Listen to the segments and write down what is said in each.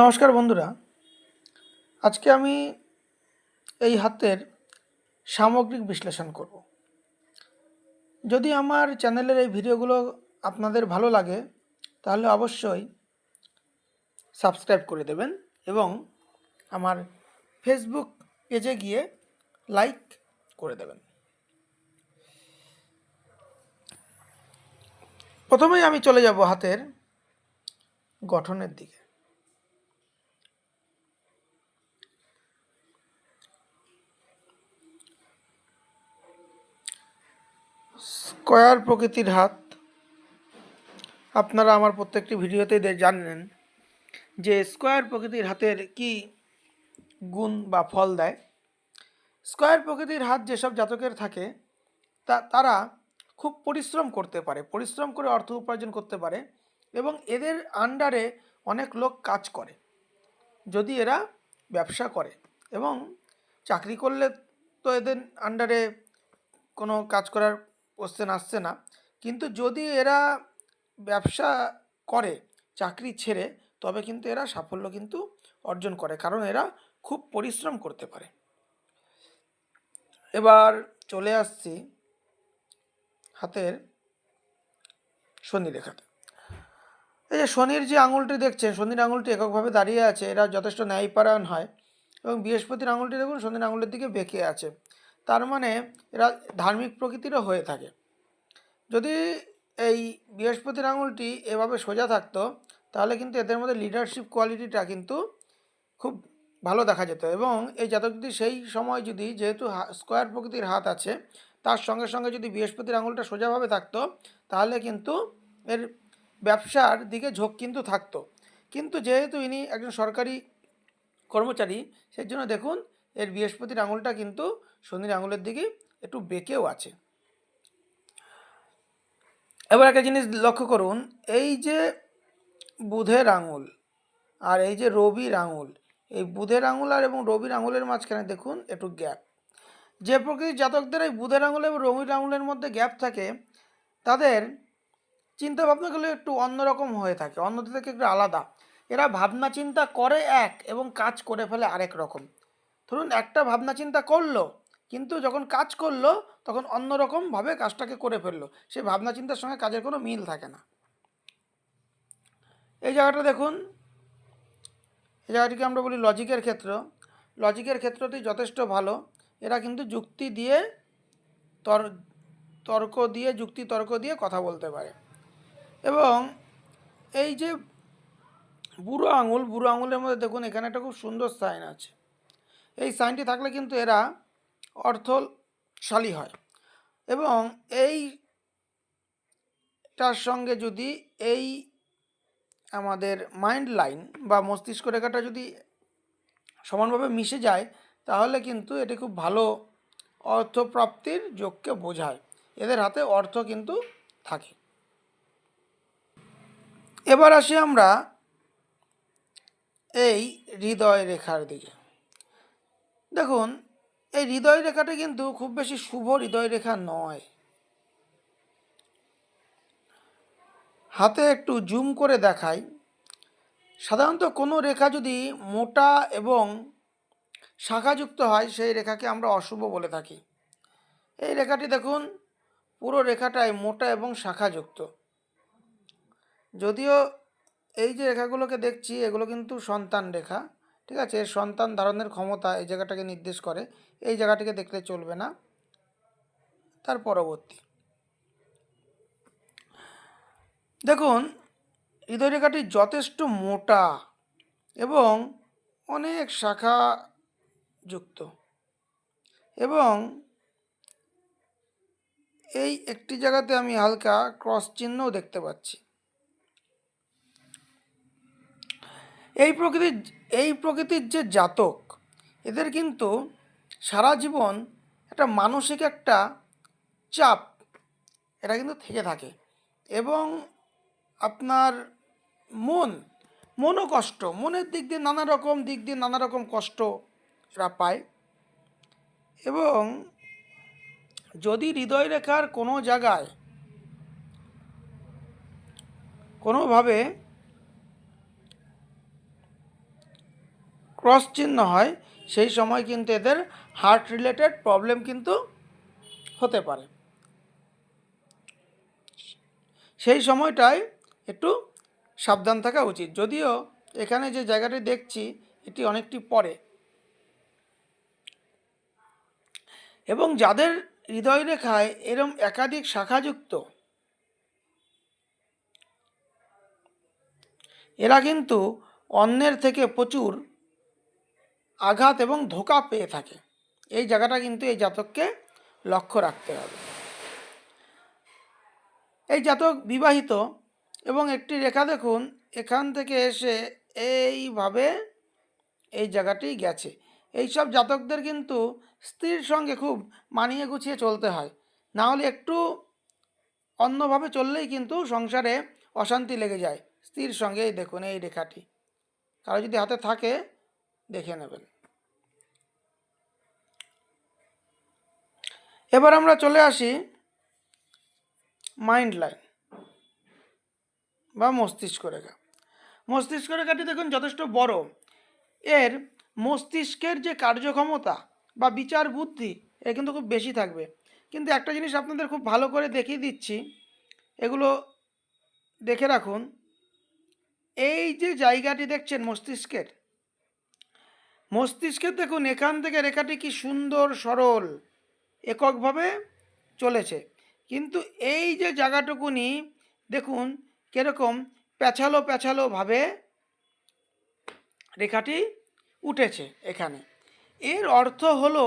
নমস্কার বন্ধুরা। আজকে আমি এই হাতের সামগ্রিক বিশ্লেষণ করব। যদি আমার চ্যানেলের এই ভিডিওগুলো আপনাদের ভালো লাগে, তাহলে অবশ্যই সাবস্ক্রাইব করে দেবেন এবং আমার ফেসবুক পেজে গিয়ে লাইক করে দেবেন। প্রথমেই আমি চলে যাব হাতের গঠনের দিকে। স্কয়ার প্রকৃতির হাত। আপনারা আমার প্রত্যেকটি ভিডিওতে দে- জানেন যে স্কয়ার প্রকৃতির হাতের কি গুণ বা ফল দেয়। স্কয়ার প্রকৃতির হাত যেসব জাতকের থাকে, তা, তারা খুব পরিশ্রম করতে পারে। পরিশ্রম করে অর্থ উপার্জন করতে পারে এবং এদের আন্ডারে অনেক লোক কাজ করে, যদি এরা ব্যবসা করে এবং চাকরি করলে তো এদের আন্ডারে কোনো কাজ করার কোশ্চেন আসছে না। কিন্তু যদি এরা ব্যবসা করে, চাকরি ছেড়ে, তবে কিন্তু এরা সাফল্য কিন্তু অর্জন করে, কারণ এরা খুব পরিশ্রম করতে পারে। এবার চলে আসছি হাতের শনি রেখাতে। এই যে শনির যে আঙুলটি দেখছেন, শনির আঙুলটি এককভাবে দাঁড়িয়ে আছে, এরা যথেষ্ট ন্যায়পরায়ণ হয় এবং বৃহস্পতির আঙুলটি দেখুন, শনির আঙুলের দিকে বেঁকে আছে। তার মানে এরা ধার্মিক প্রকৃতিরও হয়ে থাকে। যদি এই বৃহস্পতির আঙুলটি এভাবে সোজা থাকতো, তাহলে কিন্তু এদের মধ্যে লিডারশিপ কোয়ালিটিটা কিন্তু খুব ভালো দেখা যেত এবং এই জাতক যদি সেই সময় যদি যেহেতু স্কোয়ার প্রকৃতির হাত আছে, তার সঙ্গে সঙ্গে যদি বৃহস্পতির আঙুলটা সোজাভাবে থাকতো, তাহলে কিন্তু এর ব্যবসার দিকে ঝোঁক কিন্তু থাকতো। কিন্তু যেহেতু ইনি একজন সরকারি কর্মচারী সেই জন্য দেখুন এর বৃহস্পতির আঙুলটা কিন্তু শনির আঙুলের দিকে একটু বেঁকেও আছে। এবার একটা জিনিস লক্ষ্য করুন, এই যে বুধের আঙুল আর এই যে রবির আঙুল, এই বুধের আঙুল আর এবং রবির আঙুলের মাঝখানে দেখুন একটু গ্যাপ। যে প্রকৃতির জাতকদের এই বুধের আঙুল এবং রবির আঙুলের মধ্যে গ্যাপ থাকে, তাদের চিন্তা ভাবনাগুলো একটু অন্যরকম হয়ে থাকে, অন্যদের থেকে একটু আলাদা। এরা ভাবনা চিন্তা করে এক এবং কাজ করে ফেলে আরেক রকম। ধরুন, একটা ভাবনা চিন্তা করল কিন্তু যখন কাজ করল, তখন অন্যরকমভাবে কাজটাকে করে ফেলল। সেই ভাবনা চিন্তার সঙ্গে কাজের কোনো মিল থাকে না। এই জায়গাটা দেখুন। এই জায়গাটিকে আমরা বলি লজিকের ক্ষেত্র। লজিকের ক্ষেত্রটি যথেষ্ট ভালো। এরা কিন্তু যুক্তি দিয়ে তর, তর্ক দিয়ে, যুক্তি তর্ক দিয়ে কথা বলতে পারে। এবং এই যে বুড়ো আঙুল, বুড়ো আঙুলের মধ্যে দেখুন, এখানে একটা খুব সুন্দর সাইন আছে। এই সাইনটি থাকলে কিন্তু এরা অর্থশালী হয়। এবং এইটার সঙ্গে যদি এই আমাদের মাইন্ড লাইন বা মস্তিষ্ক রেখাটা যদি সমানভাবে মিশে যায়, তাহলে কিন্তু এটি খুব ভালো অর্থপ্রাপ্তির যোগকে বোঝায়। এদের হাতে অর্থ কিন্তু থাকে। এবার আসি আমরা এই হৃদয় রেখার দিকে। দেখুন এই হৃদয় রেখাটা কিন্তু খুব বেশি শুভ হৃদয় রেখা নয়। হাতে একটু জুম করে দেখাই। সাধারণত কোনো রেখা যদি মোটা এবং শাখাযুক্ত হয়, সেই রেখাকে আমরা অশুভ বলে থাকি। এই রেখাটি দেখুন, পুরো রেখাটাই মোটা এবং শাখাযুক্ত। যদিও এই যে রেখাগুলোকে দেখছি, এগুলো কিন্তু সন্তান রেখা। ঠিক আছে? এর সন্তান ধারণের ক্ষমতা এই জায়গাটাকে নির্দেশ করে। এই জায়গাটিকে দেখলে চলবে না। তার পরবর্তী। দেখুন হৃদয় রেখাটি যথেষ্ট মোটা এবং অনেক শাখা যুক্ত এবং এই একটি জায়গাতে আমি হালকা ক্রস চিহ্নও দেখতে পাচ্ছি। এই প্রকৃতির এই প্রকৃতির যে জাতক, এদের কিন্তু সারা জীবন একটা মানসিক একটা চাপ, এটা কিন্তু থেকে থাকে। এবং আপনার মন, মনও কষ্ট, মনের দিক দিয়ে নানা রকম, দিক দিয়ে নানা রকম কষ্ট এরা পায়। এবং যদি হৃদয় রেখার কোনো জায়গায় কোনোভাবে ক্রস চিহ্ন হয়, সেই সময় কিন্তু এদের হার্ট রিলেটেড প্রবলেম কিন্তু হতে পারে। সেই সময়টায় একটু সাবধান থাকা উচিত। যদিও এখানে যে জায়গাটি দেখছি, এটি অনেকটি পরে। এবং যাদের হৃদয় রেখায় এরম একাধিক শাখাযুক্ত এরা কিন্তু অন্যের থেকে প্রচুর আঘাত এবং ধোকা পেয়ে থাকে। এই জায়গাটা কিন্তু এই জাতককে লক্ষ্য রাখতে হবে। এই জাতক বিবাহিত এবং একটি রেখা দেখুন, এখান থেকে এসে এইভাবে এই জায়গাটি গেছে। এই সব জাতকদের কিন্তু স্ত্রীর সঙ্গে খুব মানিয়ে গুছিয়ে চলতে হয়। না হলে একটু অন্যভাবে চললেই কিন্তু সংসারে অশান্তি লেগে যায়। স্ত্রীর সঙ্গে এই দেখুন এই রেখাটি। কারও যদি হাতে থাকে দেখে নেবেন। এবার আমরা চলে আসি মাইন্ড লাইন বা মস্তিষ্ক রেখা। মস্তিষ্ক রেখাটি দেখুন যথেষ্ট বড়। এর মস্তিষ্কের যে কার্যক্ষমতা বা বিচার বুদ্ধি, এ কিন্তু খুব বেশি থাকবে। কিন্তু একটা জিনিস আপনাদের খুব ভালো করে দেখিয়ে দিচ্ছি, এগুলো দেখে রাখুন। এই যে জায়গাটি দেখছেন মস্তিষ্কের মস্তিষ্কের দেখুন এখান থেকে রেখাটি কি সুন্দর, সরল, এককভাবে চলেছে। কিন্তু এই যে জায়গাটুকুনি, দেখুন কীরকম প্যাছালো প্যাছালোভাবে রেখাটি উঠেছে এখানে। এর অর্থ হলো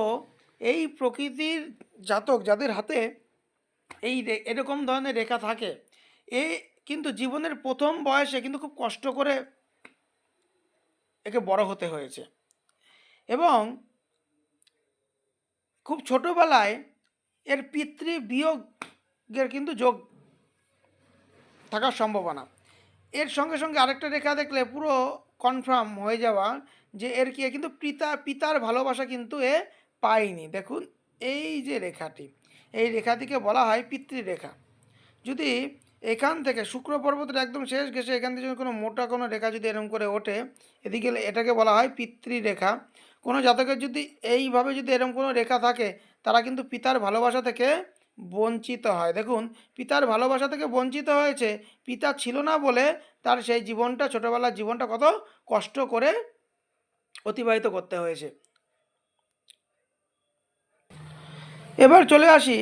এই প্রকৃতির জাতক যাদের হাতে এই এরকম ধরনের রেখা থাকে, এ কিন্তু জীবনের প্রথম বয়সে কিন্তু খুব কষ্ট করে একে বড় হতে হয়েছে। এবং খুব ছোটোবেলায় এর পিতৃ বিয়োগের কিন্তু যোগ থাকার সম্ভাবনা। এর সঙ্গে সঙ্গে আরেকটা রেখা দেখলে পুরো কনফার্ম হয়ে যাওয়া যে এর কি কিন্তু পিতা, পিতার ভালোবাসা কিন্তু এ পায়নি। দেখুন, এই যে রেখাটি, এই রেখাটিকে বলা হয় পিতৃরেখা। যদি এখান থেকে শুক্র পর্বতের একদম শেষ ঘেসে এখান থেকে যদি কোনো মোটা কোনো রেখা যদি এরকম করে ওঠে, এদিকে এটাকে বলা হয় পিতৃরেখা। কোনো জাতকের যদি এইভাবে যদি এরকম কোনো রেখা থাকে, তারা কিন্তু পিতার ভালোবাসা থেকে বঞ্চিত হয়। দেখুন, পিতার ভালোবাসা থেকে বঞ্চিত হয়েছে, পিতা ছিল না বলে তার সেই জীবনটা, ছোটোবেলার জীবনটা কত কষ্ট করে অতিবাহিত করতে হয়েছে। এবার চলে আসি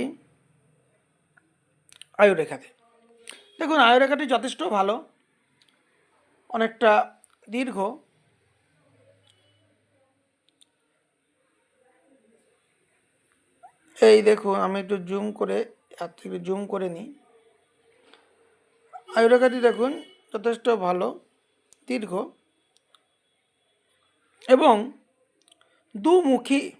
আয়ুরেখাতে। দেখুন, আয়ুরেখাটি যথেষ্ট ভালো, অনেকটা দীর্ঘ। এই দেখুন, আমি একটু জুম করে, হাত থেকে জুম করে নিই। আয়ুরেখাটি দেখুন, যথেষ্ট ভালো, দীর্ঘ। এবং দুমুখী।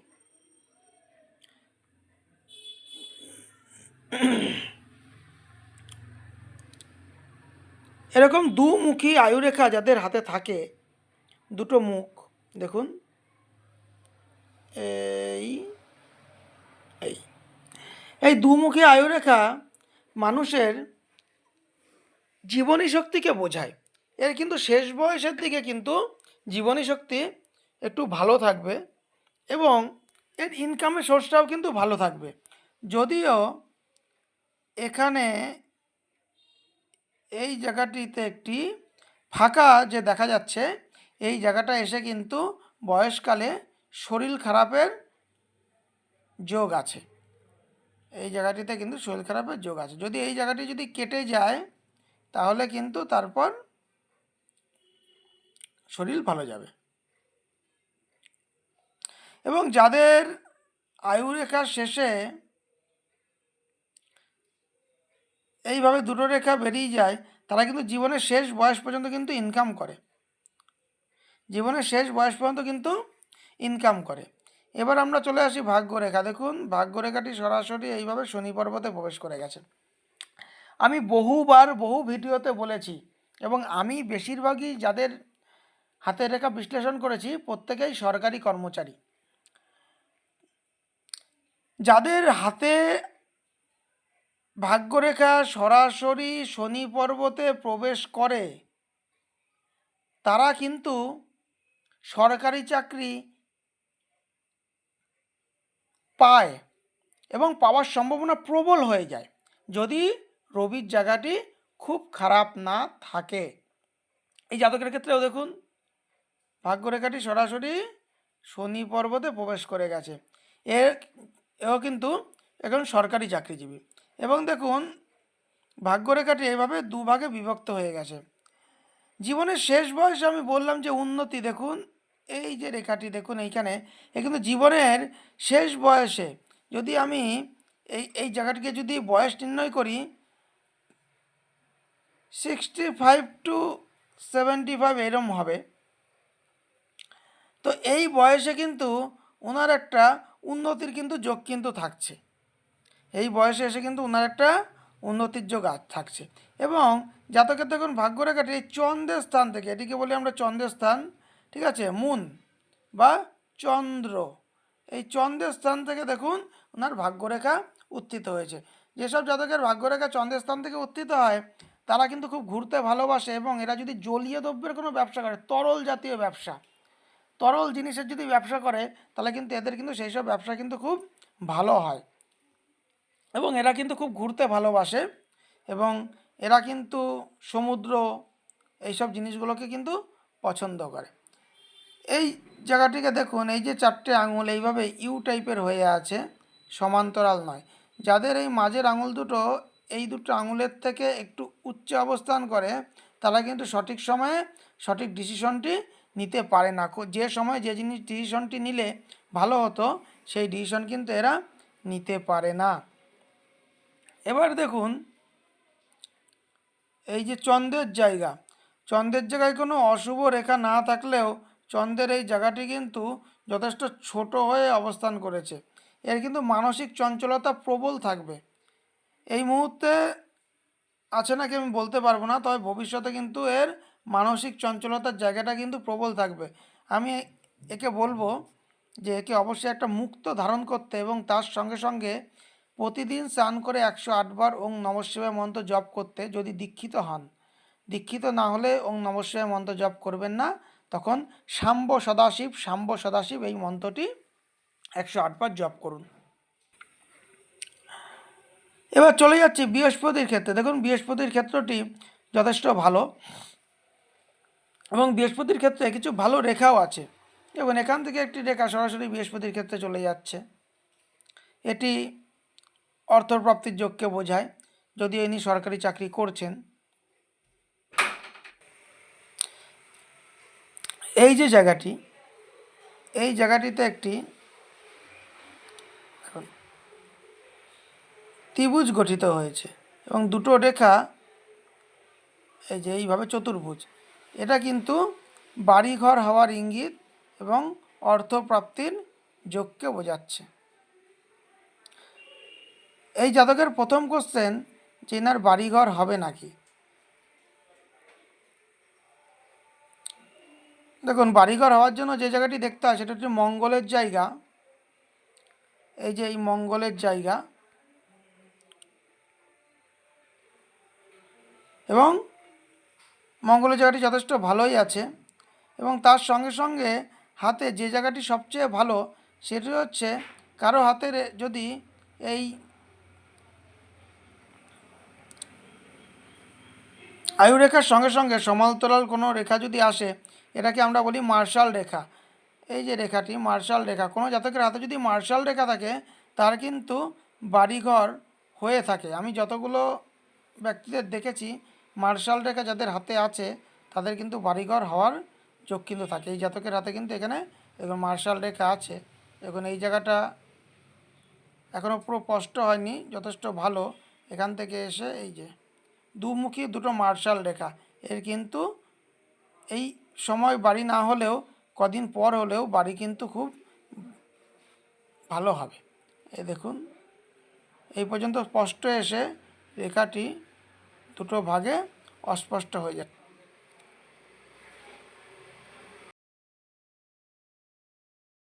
এরকম দুমুখী আয়ুরেখা যাদের হাতে থাকে, দুটো মুখ, দেখুন। এই এই দুমুখী আয়ুরেখা মানুষের জীবনী শক্তিকে বোঝায়। এর কিন্তু শেষ বয়সের দিকে কিন্তু জীবনী শক্তি একটু ভালো থাকবে এবং এর ইনকামের সোর্সটাও কিন্তু ভালো থাকবে। যদিও এখানে এই জায়গাটিতে একটি ফাঁকা যে দেখা যাচ্ছে, এই জায়গাটা এসে কিন্তু বয়সকালে শরীর খারাপের যোগ আছে। এই জায়গাটিতে কিন্তু শরীর খারাপের যোগ আছে। যদি এই জায়গাটি যদি কেটে যায়, তাহলে কিন্তু তারপর শরীর ভালো যাবে। এবং যাদের আয়ুরেখার শেষে এইভাবে দুটো রেখা বেরিয়ে যায়, তারা কিন্তু জীবনের শেষ বয়স পর্যন্ত কিন্তু ইনকাম করে। জীবনের শেষ বয়স পর্যন্ত কিন্তু ইনকাম করে। এবার আমরা চলে আসি ভাগ্যরেখা। দেখুন, ভাগ্যরেখাটি সরাসরি এইভাবে শনি পর্বতে প্রবেশ করে গেছে আমি বহুবার বহু ভিডিওতে বলেছি এবং আমি বেশিরভাগই যাদের হাতের রেখা বিশ্লেষণ করেছি, প্রত্যেকেই সরকারি কর্মচারী। যাদের হাতে ভাগ্যরেখা সরাসরি শনি পর্বতে প্রবেশ করে, তারা কিন্তু সরকারি চাকরি পায় এবং পাওয়ার সম্ভাবনা প্রবল হয়ে যায়। যদি রবির জায়গাটি খুব খারাপ না থাকে। এই জাতকের ক্ষেত্রেও দেখুন, ভাগ্যরেখাটি সরাসরি শনি পর্বতে প্রবেশ করে গেছে। এর, এও কিন্তু এখন সরকারি চাকরিজীবী। এবং দেখুন, ভাগ্যরেখাটি এইভাবে দুভাগে বিভক্ত হয়ে গেছে। জীবনের শেষ বয়সে আমি বললাম যে উন্নতি দেখুন এই যে রেখাটি দেখুন এইখানে, এ কিন্তু জীবনের শেষ বয়সে। যদি আমি এই এই জায়গাটিকে যদি বয়স নির্ণয় করি sixty five to seventy five এরম হবে। তো এই বয়সে কিন্তু ওনার একটা উন্নতির কিন্তু যোগ কিন্তু থাকছে। এই বয়সে এসে কিন্তু ওনার একটা উন্নতির যোগ থাকছে। এবং জাতকের দেখুন ভাগ্যরেখাটি এই চন্দ্রের স্থান থেকে, এটিকে বলি আমরা চন্দ্রের স্থান। ঠিক আছে, মুন বা চন্দ্র। এই চন্দ্রের স্থান থেকে দেখুন, ওনার ভাগ্যরেখা উত্থিত হয়েছে। যেসব জাতকের ভাগ্যরেখা চন্দ্রের স্থান থেকে উত্থিত হয়, তারা কিন্তু খুব ঘুরতে ভালোবাসে এবং এরা যদি জলীয় দ্রব্যের কোনো ব্যবসা করে, তরল জাতীয় ব্যবসা, তরল জিনিসের যদি ব্যবসা করে, তাহলে কিন্তু এদের কিন্তু সেই সব ব্যবসা কিন্তু খুব ভালো হয়। এবং এরা কিন্তু খুব ঘুরতে ভালোবাসে এবং এরা কিন্তু সমুদ্র, এইসব জিনিসগুলোকে কিন্তু পছন্দ করে। এই জায়গাটিকে দেখুন, এই যে চারটে আঙুল এইভাবে ইউ টাইপের হয়ে আছে, সমান্তরাল নয়। যাদের এই মাঝের আঙুল দুটো, এই দুটো আঙুলের থেকে একটু উচ্চ অবস্থান করে, তারা কিন্তু সঠিক সময়ে সঠিক ডিসিশনটি নিতে পারে না। যে সময় যে জিনিস ডিসিশনটি নিলে ভালো হতো, সেই ডিসিশন কিন্তু এরা নিতে পারে না। এবার দেখুন, এই যে চন্দ্রের জায়গা। চন্দ্রের জায়গায় কোনো অশুভ রেখা না থাকলেও চন্দ্রের এই জায়গাটি কিন্তু যথেষ্ট ছোট হয়ে অবস্থান করেছে। এর কিন্তু মানসিক চঞ্চলতা প্রবল থাকবে। এই মুহূর্তে আছে নাকি আমি বলতে পারব না, তবে ভবিষ্যতে কিন্তু এর মানসিক চঞ্চলতার জায়গাটা কিন্তু প্রবল থাকবে। আমি একে বলব যে একে অবশ্যই একটা মুক্ত ধারণ করতে এবং তার সঙ্গে সঙ্গে প্রতিদিন স্নান করে একশো আটবার ওং নমঃশিবায় মন্ত্র জপ করতে যদি দীক্ষিত হন। দীক্ষিত না হলে ওং নমঃশিবায় মন্ত্র জপ করবেন না। তখন শাম্ব সদাশিব শাম্ব সদাশিব এই মন্ত্রটি একশো আটবার জপ করুন। এবার চলে যাচ্ছি বৃহস্পতির ক্ষেত্রে। দেখুন, বৃহস্পতির ক্ষেত্রটি যথেষ্ট ভালো এবং বৃহস্পতির ক্ষেত্রে কিছু ভালো রেখাও আছে। এবং এখান থেকে একটি রেখা সরাসরি বৃহস্পতির ক্ষেত্রে চলে যাচ্ছে। এটি অর্থপ্রাপ্তির যোগকে বোঝায়। যদি ইনি সরকারি চাকরি করছেন এই যে জায়গাটি, এই জায়গাটিতে একটি ত্রিভুজ গঠিত হয়েছে এবং দুটো রেখা এই যে এইভাবে চতুর্ভুজ। এটা কিন্তু বাড়িঘর হওয়ার ইঙ্গিত এবং অর্থপ্রাপ্তির যোগকে বোঝাচ্ছে। এই জাতকের প্রথম কোশ্চেন যে এনার বাড়িঘর হবে নাকি? দেখুন, বাড়িঘর হওয়ার জন্য যে জায়গাটি দেখতে হয় সেটা হচ্ছে মঙ্গলের জায়গা। এই যে এই মঙ্গলের জায়গা। এবং মঙ্গলের জায়গাটি যথেষ্ট ভালোই আছে। এবং তার সঙ্গে সঙ্গে হাতে যে জায়গাটি সবচেয়ে ভালো সেটি হচ্ছে কারও হাতের যদি এই আয়ুরেখার সঙ্গে সঙ্গে সমান্তরাল কোনো রেখা যদি আসে এটাকে আমরা বলি মার্শাল রেখা। এই যে রেখাটি মার্শাল রেখা, কোনো জাতকের হাতে যদি মার্শাল রেখা থাকে, তার কিন্তু বাড়িঘর হয়ে থাকে। আমি যতগুলো ব্যক্তিদের দেখেছি, মার্শাল রেখা যাদের হাতে আছে, তাদের কিন্তু বাড়িঘর হওয়ার যোগ কিন্তু থাকে। এই জাতকের হাতে কিন্তু এখানে এখন মার্শাল রেখা আছে। এখন এই জায়গাটা এখনও পুরো স্পষ্ট হয়নি, যথেষ্ট ভালো। এখান থেকে এসে এই যে দুমুখী দুটো মার্শাল রেখা, এর কিন্তু এই সময় বাড়ি না হলেও, কদিন পর হলেও বাড়ি কিন্তু খুব ভালো হবে। এই দেখুন, এই পর্যন্ত স্পষ্ট এসে রেখাটি দুটো ভাগে অস্পষ্ট হয়ে যাচ্ছে।